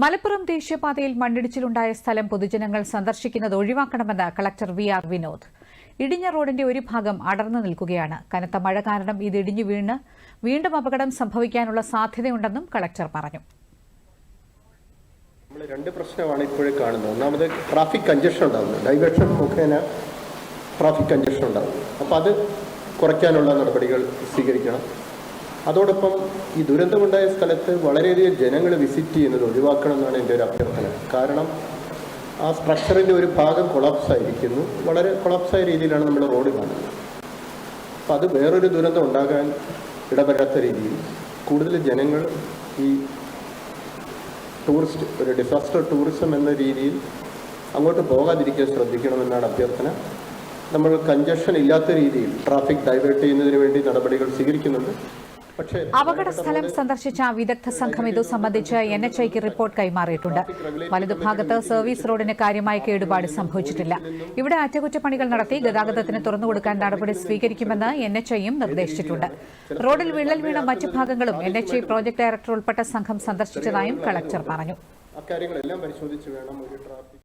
മലപ്പുറം ദേശീയപാതയിൽ മണ്ണിടിച്ചിലുണ്ടായ സ്ഥലം പൊതുജനങ്ങൾ സന്ദർശിക്കുന്നത് ഒഴിവാക്കണമെന്ന് കളക്ടർ വി ആർ വിനോദ്. ഇടിഞ്ഞ റോഡിന്റെ ഒരു ഭാഗം അടർന്നു നിൽക്കുകയാണ്. കനത്ത മഴ കാരണം ഇത് ഇടിഞ്ഞു വീണ് വീണ്ടും അപകടം സംഭവിക്കാനുള്ള സാധ്യതയുണ്ടെന്നും കളക്ടർ പറഞ്ഞു. നമ്മൾ രണ്ട് പ്രശ്നമാണ് ഇപ്പോഴേ കാണുന്നത്. ഒന്നാമത് ട്രാഫിക് കഞ്ചക്ഷൻ ഉണ്ടാകുന്നത് ഡൈവേർഷൻ മുഖേന ട്രാഫിക് കഞ്ചക്ഷൻ ഉണ്ടാകുന്നത് അപ്പോൾ അത് കുറയ്ക്കാനുള്ള നടപടികൾ സ്വീകരിക്കണം. അതോടൊപ്പം ഈ ദുരന്തമുണ്ടായ സ്ഥലത്ത് വളരെയധികം ജനങ്ങൾ വിസിറ്റ് ചെയ്യുന്നത് ഒഴിവാക്കണം എന്നാണ് എന്റെ ഒരു അഭ്യർത്ഥന. കാരണം ആ സ്ട്രക്ചറിന്റെ ഒരു ഭാഗം കൊളാപ്സ് ആയിരിക്കുന്നു. വളരെ കൊളാപ്സായ രീതിയിലാണ് നമ്മൾ റോഡ് കാണുന്നത്. അപ്പം അത് വേറൊരു ദുരന്തം ഉണ്ടാകാൻ ഇടപെടാത്ത രീതിയിൽ കൂടുതൽ ജനങ്ങൾ ഈ ടൂറിസ്റ്റ് ഒരു ഡിസാസ്റ്റർ ടൂറിസം എന്ന രീതിയിൽ അങ്ങോട്ട് പോകാതിരിക്കാൻ ശ്രദ്ധിക്കണമെന്നാണ് അഭ്യർത്ഥന. നമ്മൾ കഞ്ചക്ഷൻ ഇല്ലാത്ത രീതിയിൽ ട്രാഫിക് ഡൈവേർട്ട് ചെയ്യുന്നതിന് വേണ്ടി നടപടികൾ സ്വീകരിക്കുന്നുണ്ട്. അപകട സ്ഥലം സന്ദർശിച്ച വിദഗ്ധ സംഘം ഇതു സംബന്ധിച്ച് എൻ എച്ച് ഐക്ക് റിപ്പോർട്ട് കൈമാറിയിട്ടുണ്ട്. വലതുഭാഗത്ത് സർവീസ് റോഡിന് കാര്യമായ കേടുപാട് സംഭവിച്ചിട്ടില്ല. ഇവിടെ അറ്റകുറ്റപ്പണികൾ നടത്തി ഗതാഗതത്തിന് തുറന്നുകൊടുക്കാൻ നടപടി സ്വീകരിക്കുമെന്ന് എൻ എച്ച് ഐയും നിർദ്ദേശിച്ചിട്ടുണ്ട്. റോഡിൽ വിള്ളൽ വീണ മറ്റു ഭാഗങ്ങളും N H I project director ഉൾപ്പെട്ട സംഘം സന്ദർശിച്ചതായും കളക്ടർ പറഞ്ഞു. അക്കാര്യങ്ങളെല്ലാം പരിശോധിച്ച് വേണം ഒരു ട്രാഫിക്